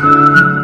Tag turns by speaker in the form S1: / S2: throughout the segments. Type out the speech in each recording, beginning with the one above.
S1: thank you.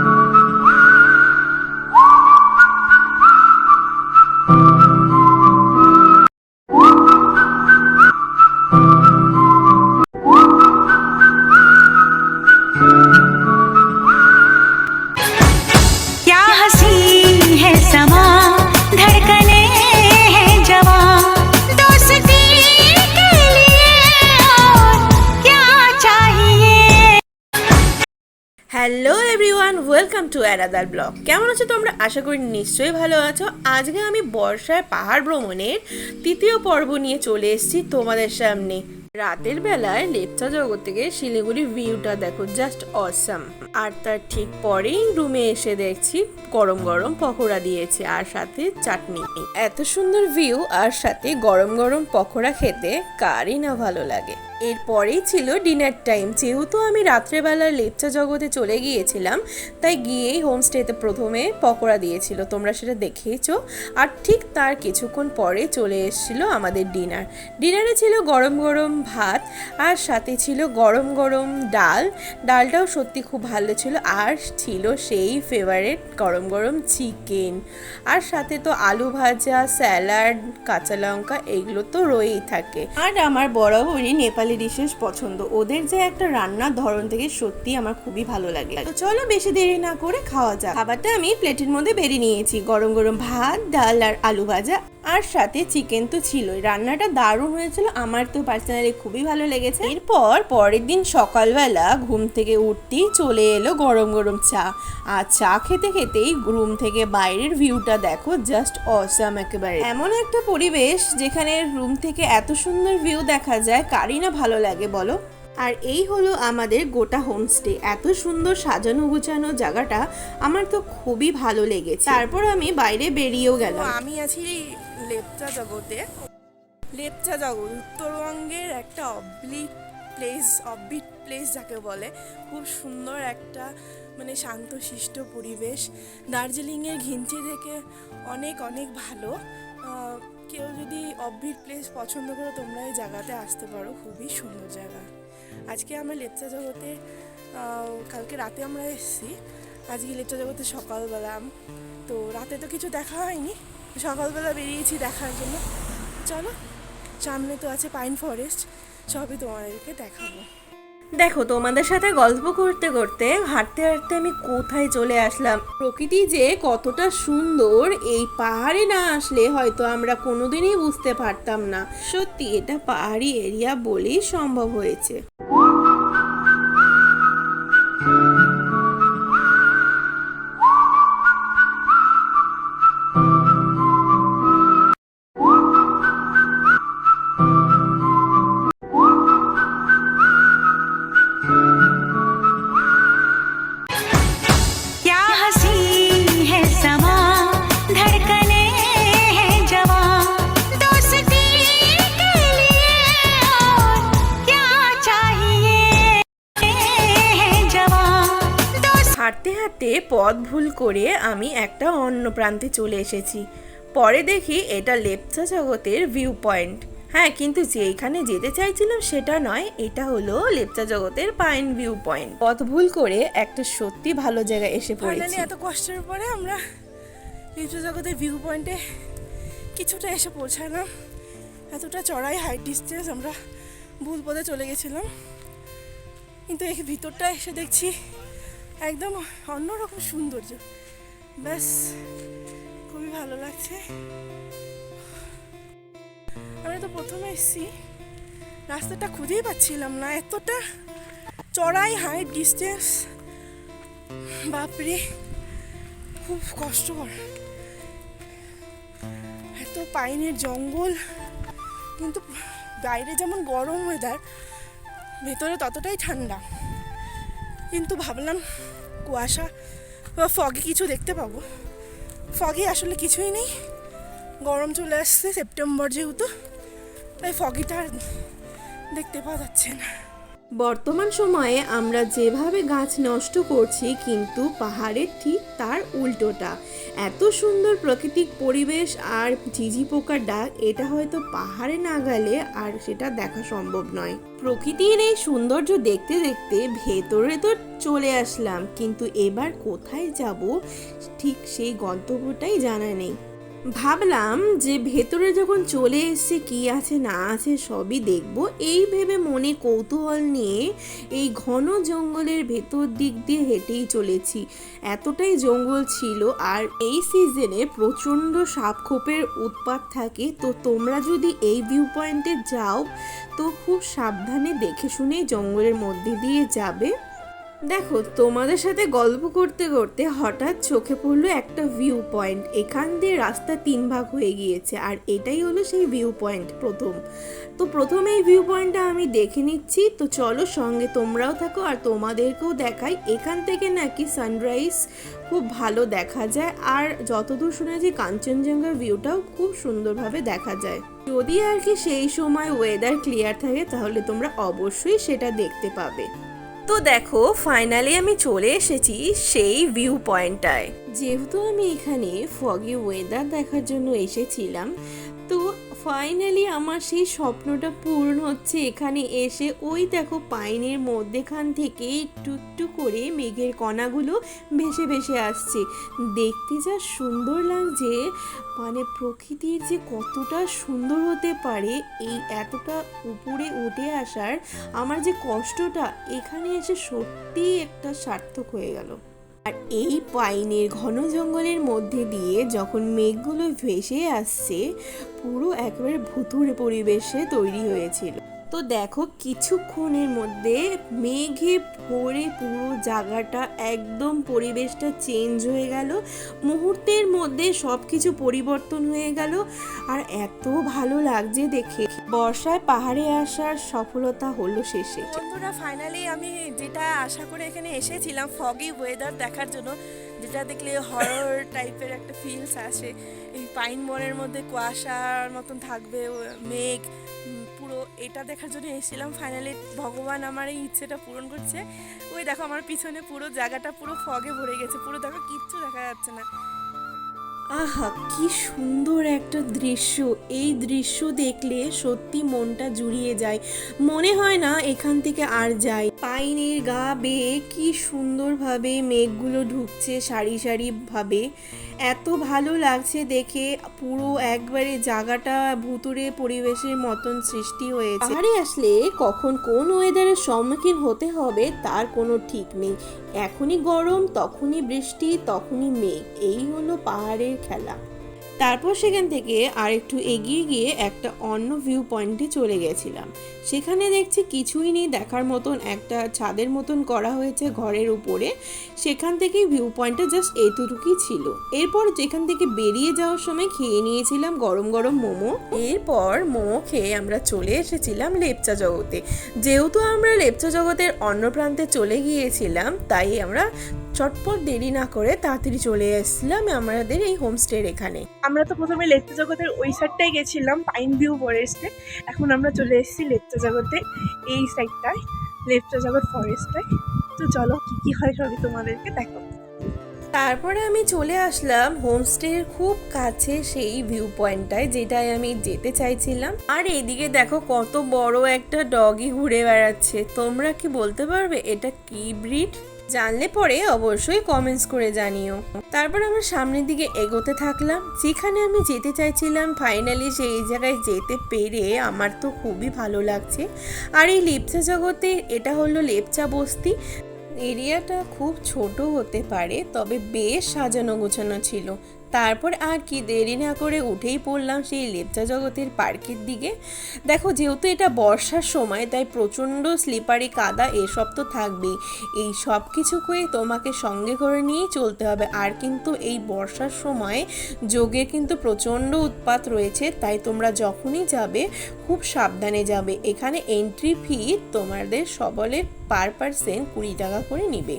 S2: Hello everyone welcome to another blog কেমন আছো তোমরা? আশা করি নিশ্চয়ই ভালো আছো। আজকে আমি বর্ষায় পাহাড় ভ্রমণের তৃতীয় পর্ব নিয়ে চলে এসেছি তোমাদের সামনে। রাতের বেলায় লেপচা জগৎ থেকে শিলিগুড়ি ভিউটা দেখো জাস্ট অসাম আর তার ঠিক পরেই রুমে এসে দেখছি গরম গরম পকোড়া দিয়েছে আর সাথে চাটনি। এত সুন্দর ভিউ আর সাথে গরম গরম পকোড়া খেতে কারই না ভালো লাগে। এরপরেই ছিল ডিনার টাইম যেহেতু আমি রাত্রেবেলা লেপচা জগতে চলে গিয়েছিলাম, তাই গিয়েই হোমস্টেতে প্রথমে পকোড়া দিয়েছিল। তোমরা সেটা দেখেইছ। আর ঠিক তার কিছুক্ষণ পরে চলে এসেছিল আমাদের ডিনার ডিনারে ছিল গরম গরম ভাত, আর সাথে ছিল গরম গরম ডাল। ডালটাও সত্যি খুব ভালো ছিল, আর ছিল সেই ফেভারেট গরম গরম চিকেন আর সাথে তো আলু ভাজা স্যালাড কাঁচা লঙ্কা, এগুলো তো রয়েই থাকে। আর আমার বরাবরই নেপালি ডিশেস পছন্দ। ওদের যে একটা রান্নার ধরন থেকে সত্যি আমার খুবই ভালো লাগে। তো চলো বেশি দেরি না করে খাওয়া যাক। খাবারটা আমি প্লেটের মধ্যে বেরিয়ে নিয়েছি। গরম গরম ভাত, ডাল আর আলু ভাজা। আর সাথে চিকেন তো ছিলই। রান্নাটা দারুণ হয়েছিল, আমার তো পার্সোনালি খুবই ভালো লেগেছে। এরপর পরের দিন সকালবেলা ঘুম থেকে উঠতেই চলে এলো গরম গরম চা। আর চা খেতে খেতেই রুম থেকে বাইরের ভিউটা দেখো জাস্ট অসাম একেবারে। এমন একটা পরিবেশ যেখানে রুম থেকে এত সুন্দর ভিউ দেখা যায়, কারই না ভালো লাগে বলো? আর এই হলো আমাদের গোটা হোমস্টে এত সুন্দর সাজানো গুছানো জায়গাটা আমার তো খুবই ভালো লেগেছে। তারপর আমি বাইরে বেরিয়েও গেলাম।
S3: আমি আছি লেপচা জগতে, লেপচা জগৎ, উত্তরবঙ্গের একটা অবলিট প্লেস অববিট প্লেস যাকে বলে, খুব সুন্দর একটা মানে শান্তশিষ্ট পরিবেশ। দার্জিলিংয়ের ঘিঞ্চি থেকে অনেক অনেক ভালো। কেউ যদি অববিট প্লেস পছন্দ করো, তোমরা এই জায়গাতে আসতে পারো। খুবই সুন্দর জায়গা। আজকে আমরা লেপচা জগতে কালকে রাতে আমরা এসেছি। আজকে লেপচা জগতে সকালবেলা। তো রাতে তো কিছু দেখা হয়নি। সকালবেলা বেরিয়েছি দেখার জন্য। চলো, সামনে তো আছে পাইন ফরেস্ট, সবই তোমাদেরকে দেখাবো।
S2: দেখো, তোমাদের সাথে গল্প করতে করতে, হাঁটতে হাঁটতে আমি কোথায় চলে আসলাম? প্রকৃতি যে কতটা সুন্দর, এই পাহাড়ে না আসলে হয়তো আমরা কোনোদিনই বুঝতে পারতাম না। সত্যি, এটা পাহাড়ি এরিয়া বলেই সম্ভব হয়েছে। হাতে পথ ভুল করে আমি একটা অন্য প্রান্তে চলে এসেছি। পরে দেখি এটা লেপচা জগতের ভিউ পয়েন্ট হ্যাঁ কিন্তু যেইখানে যেতে চাইছিলাম সেটা নয় এটা হলো লেপচা জগতের পাইন ভিউ পয়েন্ট পথ ভুল করে একটা সত্যি ভালো জায়গায় এসে পড়েছি।
S3: এত কষ্টের পরে আমরা লেপচা জগতের ভিউ পয়েন্টে কিছুটা এসে পৌঁছালাম। এতটা চড়াই হাই ডিস্টেন্স আমরা ভুল পথে চলে গেছিলাম। কিন্তু এই ভিতরটা এসে দেখছি একদম অন্যরকম সৌন্দর্য। ব্যাস, খুবই ভালো লাগছে। আমরা তো প্রথমে এসেছি। রাস্তাটা খুঁজেই পাচ্ছিলাম না, এতটা চড়াই, হাইট, ডিস্টেন্স। বাপরে, খুব কষ্টকর। এত পাইনের জঙ্গল, কিন্তু বাইরে যেমন গরম ওয়েদার ভেতরে ততটাই ঠান্ডা। কিন্তু ভাবলাম কুয়াশা বা ফগে কিছু দেখতে পাবো। ফগে আসলে কিছুই নেই। গরম চলে আসছে, সেপ্টেম্বর যেহেতু, তাই ফগিটা আর দেখতে পাওয়া যাচ্ছে না।
S2: বর্তমান সময়ে আমরা যেভাবে গাছ নষ্ট করছি, কিন্তু পাহাড়ের ঠিক তার উল্টোটা। এত সুন্দর প্রাকৃতিক পরিবেশ আর ঝিঝি পোকার ডাক, এটা হয়তো পাহাড়ে না গেলে আর সেটা দেখা সম্ভব নয়। প্রকৃতির এই সৌন্দর্য দেখতে দেখতে ভেতরে তো চলে আসলাম, কিন্তু এবার কোথায় যাব, ঠিক সেই গন্তব্যটাই জানা নেই। ভাবলাম যে ভেতরে যখন চলে এসছে কি আছে না আছে সবই দেখব। এই ভেবে মনে কৌতূহল নিয়ে এই ঘন জঙ্গলের ভেতর দিক দিয়ে হেঁটেই চলেছি। এতটাই জঙ্গল ছিল আর এই সিজনে প্রচণ্ড সাপখোপের উৎপাত থাকে। তো তোমরা যদি এই ভিউ পয়েন্টে যাও, তো খুব সাবধানে দেখে শুনে জঙ্গলের মধ্যে দিয়ে যাবে। দেখো, তোমাদের সাথে গল্প করতে করতে হঠাৎ চোখে পড়ল একটা ভিউ পয়েন্ট এখান দিয়ে রাস্তা তিন ভাগ হয়ে গিয়েছে, আর এটাই হলো সেই ভিউ পয়েন্ট প্রথম। তো প্রথমে এই ভিউ পয়েন্টটা আমি দেখে নিচ্ছি। তো চলো সঙ্গে তোমরাও থাকো আর তোমাদেরকেও দেখাই। এখান থেকে নাকি সানরাইজ খুব ভালো দেখা যায়, আর যতদূর শুনেছি কাঞ্চনজঙ্ঘার ভিউটাও খুব সুন্দরভাবে দেখা যায়। যদি আর কি সেই সময় ওয়েদার ক্লিয়ার থাকে, তাহলে তোমরা অবশ্যই সেটা দেখতে পাবে। তো দেখো ফাইনালি আমি চলে এসেছি সেই ভিউ পয়েন্টটায় যেহেতু আমি এখানে ফগি ওয়েদার দেখার জন্য এসেছিলাম ফাইনালি আমার সেই স্বপ্নটা পূরণ হচ্ছে এখানে এসে। ওই দেখো পাইনের মধ্যেখান থেকে একটু একটু করে মেঘের কণাগুলো ভেসে ভেসে আসছে। দেখতে যা সুন্দর লাগছে মানে প্রকৃতির যে কতটা সুন্দর হতে পারে এই এতটা উপরে উঠে আসার আমার যে কষ্টটা, এখানে এসে সত্যিই একটা সার্থক হয়ে গেল। আর এই পাইনের ঘন জঙ্গলের মধ্যে দিয়ে যখন মেঘগুলো ভেসে আসছে, পুরো একেবারে ভুতুর পরিবেশে তৈরি হয়েছিল। তো দেখো কিছুক্ষণের মধ্যে মেঘে ভরে পুরো জায়গাটা একদম পরিবেশটা চেঞ্জ হয়ে গেল। মুহূর্তের মধ্যে সব কিছু পরিবর্তন হয়ে গেল। আর এত ভালো লাগছে দেখে। বর্ষায় পাহাড়ে আসার সফলতা হলো শেষে।
S3: বন্ধুরা ফাইনালি আমি যেটা আশা করে এখানে এসেছিলাম ফগি ওয়েদার দেখার জন্য, যেটা দেখলে হরর টাইপের একটা ফিলস আসে। এই পাইন বনের মধ্যে কুয়াশার মতন থাকবে মেঘ পুরো এটা দেখার জন্য এসেছিলাম। ফাইনালি ভগবান আমার এই ইচ্ছেটা পূরণ করছে। ওই দেখো আমার পিছনে পুরো জায়গাটা পুরো ফগে ভরে গেছে। পুরো দেখো কিচ্ছু দেখা যাচ্ছে না।
S2: আহা, কি সুন্দর একটা দৃশ্য। এই দৃশ্য দেখলে সত্যি মনটা জুড়িয়ে যায়। মনে হয় না এখান থেকে আর যাই। পাইনের গা বেয়ে কি সুন্দরভাবে মেঘগুলো ঢুকছে সারি সারি ভাবে এত ভালো লাগছে দেখে পুরো একবারে জায়গাটা ভুতুরে পরিবেশের মতন সৃষ্টি হয়েছে। পাহাড়ে আসলে কখন কোন ওয়েদারের সম্মুখীন হতে হবে তার কোনো ঠিক নেই। এখনই গরম, তখনই বৃষ্টি, তখনই মেঘ। এই হলো পাহাড়ের খেলা। তারপর সেখান থেকে আর একটু এগিয়ে গিয়ে একটা অন্য ভিউ পয়েন্টে চলে গেছিলাম। সেখানে দেখছি কিছুই নেই, দেখার মতন একটা ছাদের মতন করা হয়েছে ঘরের উপরে। সেখান থেকে ভিউ পয়েন্টটা জাস্ট এতটুকুই ছিল। এরপর যেখান থেকে বেরিয়ে যাওয়ার সময় খেয়ে নিয়েছিলাম গরম গরম মোমো। এরপর মোমো খেয়ে আমরা চলে এসেছিলাম লেপচা জগতে। যেহেতু আমরা লেপচা জগতের অন্য প্রান্তে চলে গিয়েছিলাম, তাই আমরা চটপট দেরি না করে তাড়াতাড়ি চলে এসেছিলাম আমাদের এই হোমস্টের এখানে।
S3: আমরা তো প্রথমে লেপ্চা জগতের ওই সাইডটাই গেছিলাম পাইন ভিউ ফরেস্টে এখন আমরা চলে এসেছি লেপ্চা জগতে এই সাইডটায় লেপ্চা জগৎ ফরেস্টটায় তো চলো কী কি হয় সবই তোমাদেরকে দেখো
S2: তারপরে আমি চলে আসলাম হোমস্টের খুব কাছে সেই ভিউ পয়েন্টটায় যেটায় আমি যেতে চাইছিলাম। আর এইদিকে দেখো কত বড় একটা ডগি ঘুরে বেড়াচ্ছে। তোমরা কি বলতে পারবে এটা কি ব্রিড জানলে পরে অবশ্যই কমেন্টস করে জানিও। তারপর আমার সামনের দিকে এগোতে থাকলাম, যেখানে আমি যেতে চাইছিলাম ফাইনালি সেই জায়গায় যেতে পেরে আমার তো খুবই ভালো লাগছে। আর এই লেপচা জগতে এটা হলো লেপচা বস্তি। এরিয়াটা খুব ছোট হতে পারে, তবে বেশ সাজানো গোছানো ছিল। তারপর আর কি দেরি না করে উঠেই পড়লাম সেই লেপচা জগতের পার্কের দিকে। দেখো, যেহেতু এটা বর্ষার সময়, তাই প্রচণ্ড স্লিপারি কাদা এসব তো থাকবেই। এই সব কিছুকে তোমাকে সঙ্গে করে নিয়েই চলতে হবে। আর কিন্তু এই বর্ষার সময় যোগের কিন্তু প্রচণ্ড উৎপাত রয়েছে, তাই তোমরা যখনই যাবে, খুব সাবধানে যাবে। এখানে এন্ট্রি ফি তোমাদের সবলের পার পার্সেন্ট কুড়ি টাকা করে নিবে।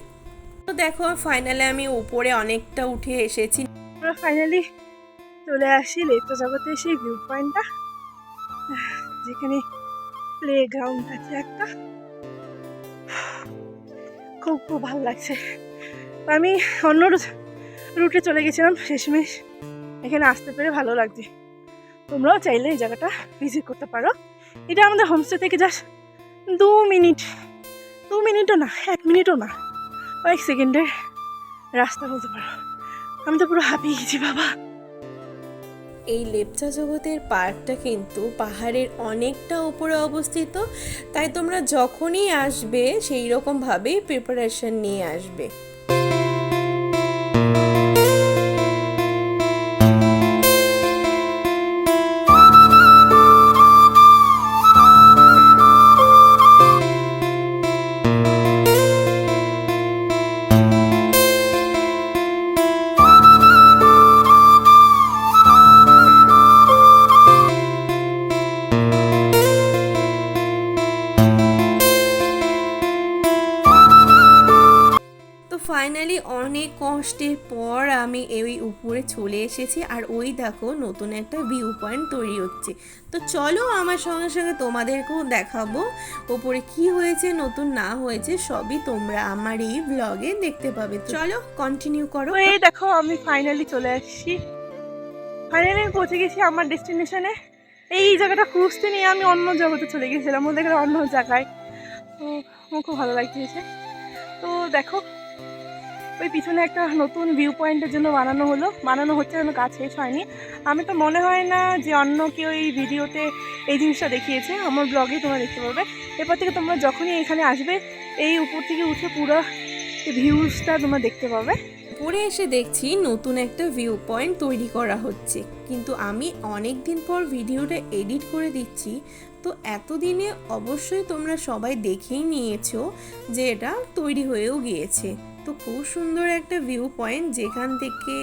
S2: তো দেখো ফাইনালে আমি উপরে অনেকটা উঠে এসেছি।
S3: ফাইনালি চলে আসি লেপ্চা জগতে সেই ভিউ পয়েন্টটা যেখানে প্লে গ্রাউন্ড আছে একটা। খুব খুব ভালো লাগছে। আমি অন্য রুটে চলে গেছিলাম শেষমেশ। এখানে আসতে পেরে ভালো লাগছে। তোমরাও চাইলে এই জায়গাটা ভিজিট করতে পারো। এটা আমাদের হোমস্টে থেকে জাস্ট দু মিনিট। দু মিনিটও না, এক মিনিটও না। কয়েক সেকেন্ডের রাস্তা বলতে পারো। আমি তো পুরো হাঁপিয়ে গেছি, বাবা।
S2: এই লেপচা জগতের পার্কটা কিন্তু পাহাড়ের অনেকটা উপরে অবস্থিত, তাই তোমরা যখনই আসবে সেই রকমভাবেই প্রিপারেশন নিয়ে আসবে। অনেক কষ্টের পর আমি এই উপরে চলে এসেছি আর ওই দেখো নতুন একটা ভিউ পয়েন্ট তৈরি হচ্ছে। তো চলো আমার সঙ্গে সঙ্গে তোমাদেরকেও দেখাবো ওপরে কি হয়েছে, নতুন না হয়েছে, সবই তোমরা আমার এই ব্লগে দেখতে পাবে। চলো কন্টিনিউ করো।
S3: এই দেখো আমি ফাইনালি চলে আসছি। ফাইনালি আমি পৌঁছে গেছি আমার ডেস্টিনেশনে এই জায়গাটা খুঁজতে নিয়ে আমি অন্য জগতে চলে গেছিলাম। ওদের অন্য জায়গায়। তো, আমার খুব ভালো লাগছে তো দেখো ওই পিছনে একটা নতুন ভিউ পয়েন্টের জন্য বানানো হলো। বানানো হচ্ছে যেন কাজ শেষ হয়নি। আমি তো মনে হয় না যে অন্য কেউ এই ভিডিওতে এই জিনিসটা দেখিয়েছে। আমার ব্লগেই তোমরা দেখতে পাবে এরপর থেকে তোমরা যখনই এখানে আসবে, এই উপর থেকে উঠে পুরো ভিউজটা তোমরা দেখতে পাবে।
S2: উপরে এসে দেখছি নতুন একটা ভিউ পয়েন্ট তৈরি করা হচ্ছে। কিন্তু আমি অনেক দিন পর ভিডিওটা এডিট করে দিচ্ছি। তো এতদিনে অবশ্যই তোমরা সবাই দেখেই নিয়েছো যে এটা তৈরি হয়েও গিয়েছে। তো খুব সুন্দর একটা ভিউ পয়েন্ট যেখান থেকে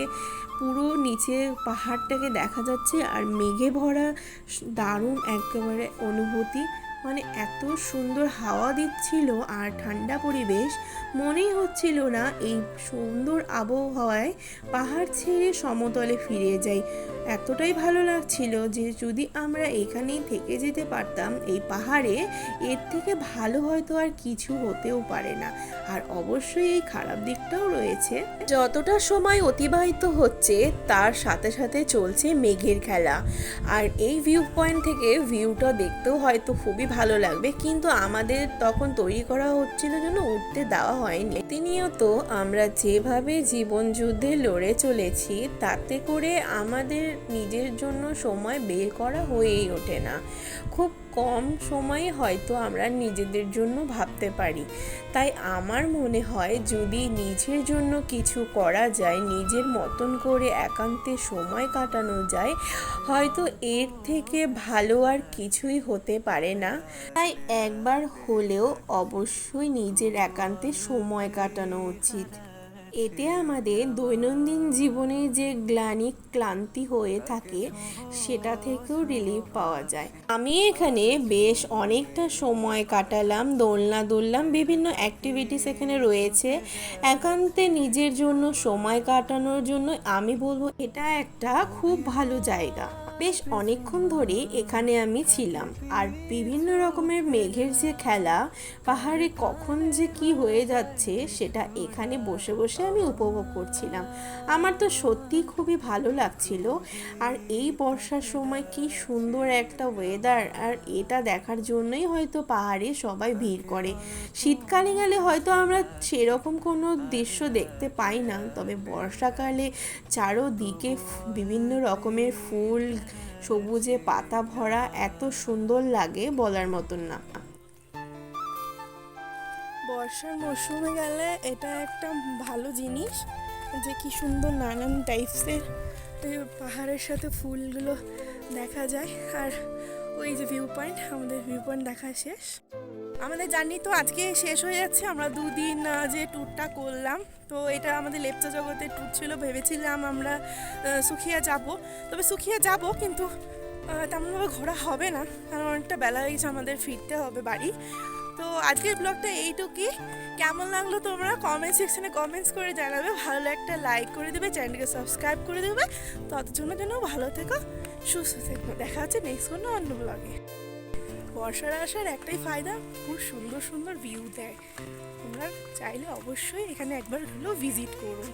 S2: পুরো নিচে পাহাড়টাকে দেখা যাচ্ছে আর মেঘে ভরা দারুণ একেবারে অনুভূতি। মানে এত সুন্দর হাওয়া দিচ্ছিল আর ঠান্ডা পরিবেশ মনেই হচ্ছিল না এই সুন্দর আবহাওয়ায় পাহাড় ছেড়ে সমতলে ফিরে যাই। এতটাই ভালো লাগছিল যে যদি আমরা এখানেই থেকে যেতে পারতাম এই পাহাড়ে, এর থেকে ভালো হয়তো আর কিছু হতেও পারে না। আর অবশ্যই এই খারাপ দিকটাও রয়েছে। যতটা সময় অতিবাহিত হচ্ছে, তার সাথে সাথে চলছে মেঘের খেলা। আর এই ভিউ পয়েন্ট থেকে ভিউটা দেখতেও হয়তো খুবই ভালো লাগবে, কিন্তু আমাদের তখন তৈরি করা হচ্ছিল জন্য উঠতে দেওয়া হয়নি। প্রতিনিয়ত আমরা যেভাবে জীবন যুদ্ধে লড়ে চলেছি, তাতে করে আমাদের নিজের জন্য সময় বের করা হয়েই ওঠে না। খুব কম সময়ে হয়তো আমরা নিজেদের জন্য ভাবতে পারি। তাই আমার মনে হয় যদি নিজের জন্য কিছু করা যায়, নিজের মতন করে একান্তে সময় কাটানো যায়, হয়তো এর থেকে ভালো আর কিছুই হতে পারে না। তাই একবার হলেও অবশ্যই নিজের একান্তে সময় কাটানো উচিত। এতে আমাদের দৈনন্দিন জীবনে যে গ্লানি ক্লান্তি হয়ে থাকে, সেটা থেকেও রিলিফ পাওয়া যায়। আমি এখানে বেশ অনেকটা সময় কাটালাম, দোলনা দুললাম, বিভিন্ন অ্যাক্টিভিটিস এখানে রয়েছে। একান্তে নিজের জন্য সময় কাটানোর জন্য আমি বলব এটা একটা খুব ভালো জায়গা। বেশ অনেকক্ষণ ধরে এখানে আমি ছিলাম। আর বিভিন্ন রকমের মেঘের যে খেলা, পাহাড়ে কখন যে কি হয়ে যাচ্ছে, সেটা এখানে বসে বসে আমি উপভোগ করছিলাম। আমার তো সত্যি খুবই ভালো লাগছিল। আর এই বর্ষার সময় কি সুন্দর একটা ওয়েদার আর এটা দেখার জন্যই হয়তো পাহাড়ে সবাই ভিড় করে। শীতকালে গেলে হয়তো আমরা সেরকম কোনো দৃশ্য দেখতে পাই না, তবে বর্ষাকালে চারোদিকে বিভিন্ন রকমের ফুল সবুজে পাতা ভরা এত সুন্দর লাগে বলার মতন না।
S3: বর্ষার মরশুমে গেলে এটা একটা ভালো জিনিস যে কি সুন্দর নানান টাইপসের পাহাড়ের সাথে ফুলগুলো দেখা যায়। আর ওই যে ভিউ পয়েন্ট আমাদের ভিউ পয়েন্ট দেখা শেষ। আমাদের জার্নি তো আজকে শেষ হয়ে যাচ্ছে, আমরা দুদিন যে ট্যুরটা করলাম, তো এটা আমাদের লেপচা জগতের ট্যুর ছিল, ভেবেছিলাম আমরা সুখিয়া যাব। তবে সুখিয়া যাব, কিন্তু তেমনভাবে ঘোরা হবে না, কারণ অনেকটা বেলা হয়ে গেছে আমাদের ফিরতে হবে বাড়ি। তো আজকের ব্লগটা এইটুকুই। কেমন লাগল তোমরা কমেন্ট সেকশনে কমেন্টস করে জানাবে। ভালো একটা লাইক করে দেবে চ্যানেলকে সাবস্ক্রাইব করে দেবে। ততজন্য যেন ভালো থেকো। সুস্থ থেকো দেখা হচ্ছে নেক্সট কোনো অন্য ব্লগে বর্ষার আসার একটাই ফায়দা খুব সুন্দর সুন্দর ভিউ দেয়। তোমরা চাইলে অবশ্যই এখানে একবার হলেও ভিজিট করুন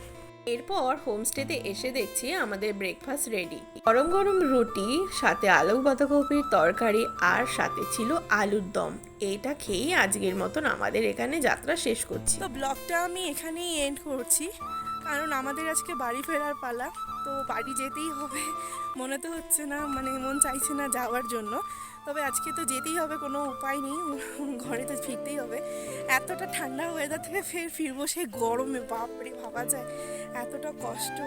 S2: এরপর হোমস্টেতে এসে দেখছি আমাদের ব্রেকফাস্ট রেডি গরম গরম রুটি সাথে আলু বাঁধাকপির তরকারি আর সাথে ছিল আলুর দম। এটা খেয়েই আজকের মতন আমাদের এখানে যাত্রা শেষ করছি।
S3: তো ব্লগটা আমি এখানেই এন্ড করছি। কারণ আমাদের আজকে বাড়ি ফেরার পালা। তো বাড়ি যেতেই হবে। মনে তো হচ্ছে না মানে মন চাইছে না যাওয়ার জন্য। তবে আজকে তো যেতেই হবে, কোনো উপায় নেই। ঘরে তো ফিরতেই হবে। এতটা ঠান্ডা ওয়েদার থেকে ফের ফিরবো সেই গরমে, বাপরে, ভাবা যায়। এতটা কষ্ট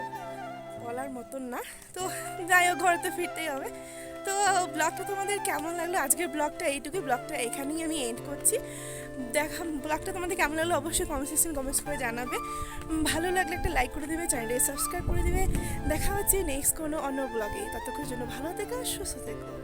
S3: বলার মতন না। তো যাই হোক, ঘরে তো ফিরতেই হবে। তো ব্লগটা তোমাদের কেমন লাগল? আজকের ব্লগটা এইটুকুই ব্লগটা এখানেই আমি এন্ড করছি। দেখা ব্লগটা তোমাদের কেমন লাগল অবশ্যই কমেন্ট সেকশন কমেন্টস করে জানাবে। ভালো লাগলে একটা লাইক করে দেবে চ্যানেলটাকে সাবস্ক্রাইব করে দেবে। দেখা হচ্ছে নেক্সট কোনো অন্য ব্লগে ততক্ষণের জন্য ভালো থেকো, সুস্থ থেকো।